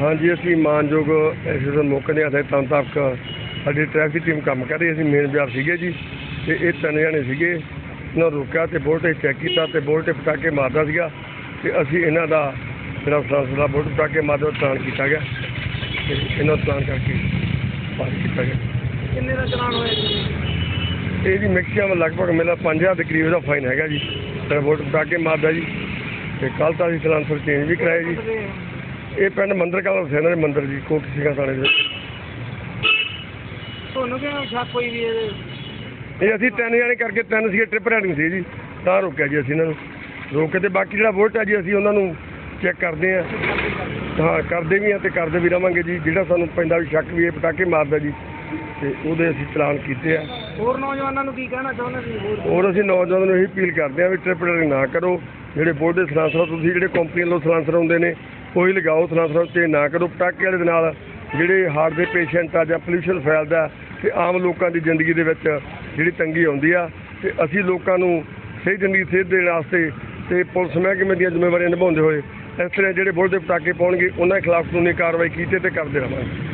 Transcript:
ਹਾਂਜੀ ਅਸੀਂ ਮਾਨਯੋਗ ਐਸਐਸਐਨ ਮੌਕੇ ਦੇ ਆਧਾਰ ਤਨ ਤੱਕ ਸਾਡੀ ਟ੍ਰੈਫਿਕ ਟੀਮ ਕੰਮ ਕਰ ਰਹੀ ਸੀ ਮੇਨ ਬਾਜ਼ਾਰ ਸੀਗੇ ਜੀ। ਤੇ ਇਹ ਤਿੰਨ ਜਣੇ ਸੀਗੇ। ਇਹਨਾਂ ਨੂੰ ਰੋਕਿਆ ਤੇ ਵੋਲਟੇਜ ਚੈੱਕ ਕੀਤਾ ਤੇ ਵੋਲਟੇਜ ਪਟਾਕੇ ਮਾਰਦਾ ਸੀਗਾ। ਤੇ ਅਸੀਂ ਇਹਨਾਂ ਦਾ ਜਿਹੜਾ ਫਰਾਂਸ ਦਾ ਵੋਲਟ ਪਟਾਕੇ ਮਾਰਦਾ ਚਲਾਨ ਕੀਤਾ ਗਿਆ। ਤੇ ਇਹਨਾਂ ਚਲਾਨ ਕਰਕੇ ਪਾਸ ਕੀਤਾ ਗਿਆ। ਕਿੰਨੇ ਦਾ ਚਲਾਨ ਹੋਇਆ ਜੀ? ਇਹ ਜੀ ਮੈਕਸਿਮਮ ਲਗਭਗ ਮੇਰਾ 5000 ਦੇ ਕਰੀਬ ਦਾ ਫਾਈਨ ਹੈਗਾ ਜੀ। ਤੇ ਵੋਲਟ ਪਟਾਕੇ ਮਾਰਦਾ ਜੀ। ਤੇ ਕੱਲ੍ਹ ਤਾਂ ਅਸੀਂ ਚਲਾਨ ਫਿਰ ਚੇਂਜ ਵੀ ਕਰਾਇਆ ਜੀ। ਇਹ ਪਿੰਡ ਮੰਦਰ ਕਲਾ ਹੁਸੈਨ ਦੇ ਮੰਦਰ ਜੀ ਕੋਟ ਸਿੰਘਾਂ ਥਾਣੇ ਦੇ ਵਿੱਚ। ਤੁਹਾਨੂੰ ਕਿਉਂ ਸ਼ੱਕ ਹੋਈ ਵੀ ਇਹਦੇ? ਇਹ ਅਸੀਂ ਤਿੰਨ ਜਣੇ ਕਰਕੇ ਤਿੰਨ ਸੀਗੇ ਟ੍ਰਿਪ ਰਾਈਡਿੰਗ ਸੀ ਜੀ। ਤਾਂ ਰੋਕਿਆ ਜੀ ਅਸੀਂ ਇਹਨਾਂ ਨੂੰ। ਰੋਕ ਕੇ ਤੇ ਬਾਕੀ ਜਿਹੜਾ ਵੋਲਟ ਹੈ ਜੀ ਅਸੀਂ ਉਹਨਾਂ ਨੂੰ ਚੈੱਕ ਕਰਦੇ ਆ ਹਾਂ ਕਰਦੇ ਵੀ ਆ ਤੇ ਕਰਦੇ ਵੀ ਰਵਾਂਗੇ ਜੀ। ਜਿਹੜਾ ਸਾਨੂੰ ਪੈਂਦਾ ਵੀ ਸ਼ੱਕ ਵੀ ਇਹ ਪਟਾਕੇ ਮਾਰਦਾ ਜੀ ਤੇ ਉਹਦੇ ਅਸੀਂ ਚਲਾਨ ਕੀਤੇ ਆ। ਹੋਰ ਨੌਜਵਾਨਾਂ ਨੂੰ ਕੀ ਕਹਿਣਾ ਚਾਹੁੰਦੇ ਸੀ ਹੋਰ ਅਸੀਂ ਨੌਜਵਾਨਾਂ ਨੂੰ ਇਹੀ ਅਪੀਲ ਕਰਦੇ ਆ ਵੀ ਟ੍ਰਿਪ ਰਾਈਡਿੰਗ ਨਾ ਕਰੋ। ਜਿਹੜੇ ਬੋਰਡ ਦੇ ਸਲਾਂਸਰ ਤੁਸੀਂ ਜਿਹੜੇ ਕੰਪਨੀ ਵੱਲੋਂ ਸਲਾਂਸਰ ਹੁੰਦੇ ਨੇ ਉਹੀ ਲਗਾਓ ਸਲਾਂਸਰ ਤੇ ਨਾ ਕਰੋ, ਪਟਾਕੇ ਵਾਲੇ ਦੇ ਨਾਲ ਜਿਹੜੇ ਹਾਰਟ ਦੇ ਪੇਸ਼ੈਂਟ ਆ ਜਾਂ ਪੋਲਿਊਸ਼ਨ ਫੈਲਦਾ ਤੇ ਆਮ ਲੋਕਾਂ ਦੀ ਜ਼ਿੰਦਗੀ ਦੇ ਵਿੱਚ ਜਿਹੜੀ ਤੰਗੀ ਆਉਂਦੀ ਆ, ਤੇ ਅਸੀਂ ਲੋਕਾਂ ਨੂੰ ਸਹੀ ਜ਼ਿੰਦਗੀ ਸੇਧ ਦੇਣ ਵਾਸਤੇ ਤੇ ਪੁਲਿਸ ਮਹਿਕਮੇ ਦੀਆਂ ਜ਼ਿੰਮੇਵਾਰੀਆਂ ਨਿਭਾਉਂਦੇ ਹੋਏ ਇਸ ਤਰ੍ਹਾਂ ਜਿਹੜੇ ਬੋਰਡ ਦੇ ਪਟਾਕੇ ਪਾਉਣਗੇ, ਉਹਨਾਂ ਖਿਲਾਫ ਕਾਨੂੰਨੀ ਕਾਰਵਾਈ ਕੀਤੀ ਤੇ ਕਰਦੇ ਰਹਾਂਗੇ